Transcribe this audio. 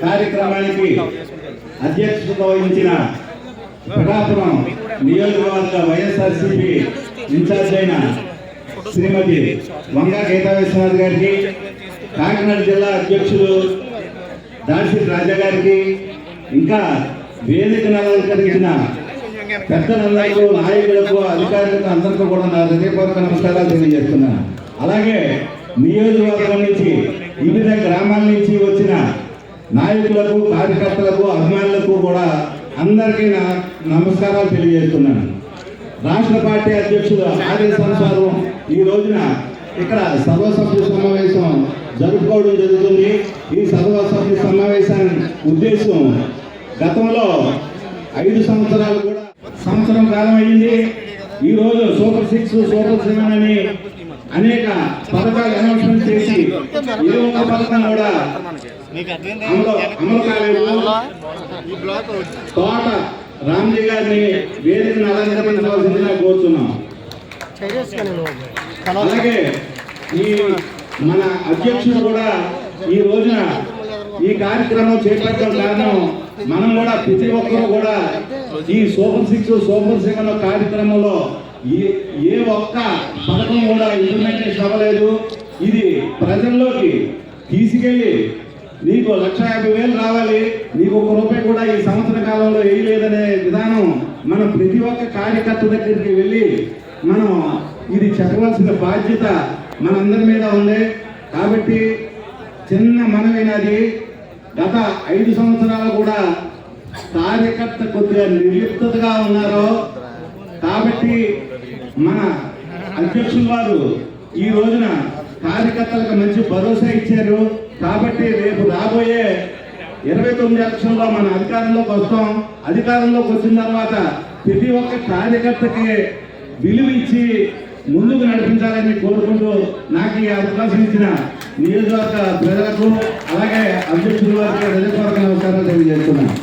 కార్యక్రమానికి అధ్యక్షత వహించిన పిఠాపురం నియోజకవర్గ వైఎస్ఆర్సీపీ ఇన్ఛార్జ్ అయిన శ్రీమతి వంగా గీతా విశ్వనాథ్ గారికి కాకినాడ జిల్లా అధ్యక్షులు దాసి రాజా గారికి ఇంకా వేదికను అలంకరించిన పెద్దలందరికీ నాయకులకు అధికారులకు అందరికీ కూడా నా హృదయపూర్వక నమస్కారాలు తెలియజేస్తున్నాను అలాగే నియోజకవర్గం నుంచి వివిధ గ్రామాల నుంచి వచ్చిన నాయకులకు కార్యకర్తలకు అభిమానులకు కూడా అందరికీ నా నమస్కారాలు తెలియజేస్తున్నాను. రాష్ట్ర పార్టీ అధ్యక్షుడు ఆదేశానుసారం ఈ రోజున ఇక్కడ సర్వసభ్య సమావేశం జరుపుకోవడం జరుగుతుంది. ఈ సర్వసభ్య సమావేశాన్ని ఉద్దేశం గతంలో ఐదు సంవత్సరాలు కూడా సంవత్సరం కాలం అయింది ఈ రోజు సూపర్ సిక్స్ సూపర్ సెవెన్ అని అనేక పథకాలు అనౌన్స్మెంట్ చేసి ఏ ఒక్క పథకం కూడా తోట రామ్జీ గారిని వేదికను అలంకరించవలసిందిగా కోరుతున్నాం అలాగే ఈ మన అధ్యక్షుడు కూడా ఈ రోజున ఈ కార్యక్రమం చేపట్టడం కారణం మనం కూడా ప్రతి ఒక్కరు కూడా ఈ సూపర్ సిక్స్ సూపర్ సెవెన్ కార్యక్రమంలో ఈ ఏ ఒక్క పథకం కూడా ఇంప్లిమెంటేషన్ అవ్వలేదు. ఇది ప్రజల్లోకి తీసుకెళ్ళి నీకు లక్ష యాభై వేలు రావాలి. నీకు ఒక రూపాయి కూడా ఈ సంవత్సర కాలంలో వేయలేదనే విధానం మనం ప్రతి ఒక్క కార్యకర్త దగ్గరికి వెళ్ళి మనం ఇది చెప్పవలసిన బాధ్యత మనందరి మీద ఉంది. కాబట్టి చిన్న మనమైనది గత ఐదు సంవత్సరాలు కూడా కార్యకర్త కొద్దిగా నిర్లిప్తగా ఉన్నారు? కాబట్టి మన అధ్యక్షుల వారు ఈ రోజున కార్యకర్తలకు మంచి భరోసా ఇచ్చారు. కాబట్టి రేపు రాబోయే ఇరవై తొమ్మిది ఎలక్షన్లో మన అధికారంలోకి వస్తాం. అధికారంలోకి వచ్చిన తర్వాత ప్రతి ఒక్క కార్యకర్తకి విలువ ఇచ్చి ముందుకు నడిపించాలని కోరుకుంటూ నాకు ఈ అవకాశం ఇచ్చిన నియోజకవర్గ ప్రజలకు అలాగే అధ్యక్షుల వారికి హృదయపూర్వక నమస్కారాలు తెలియజేస్తున్నాను.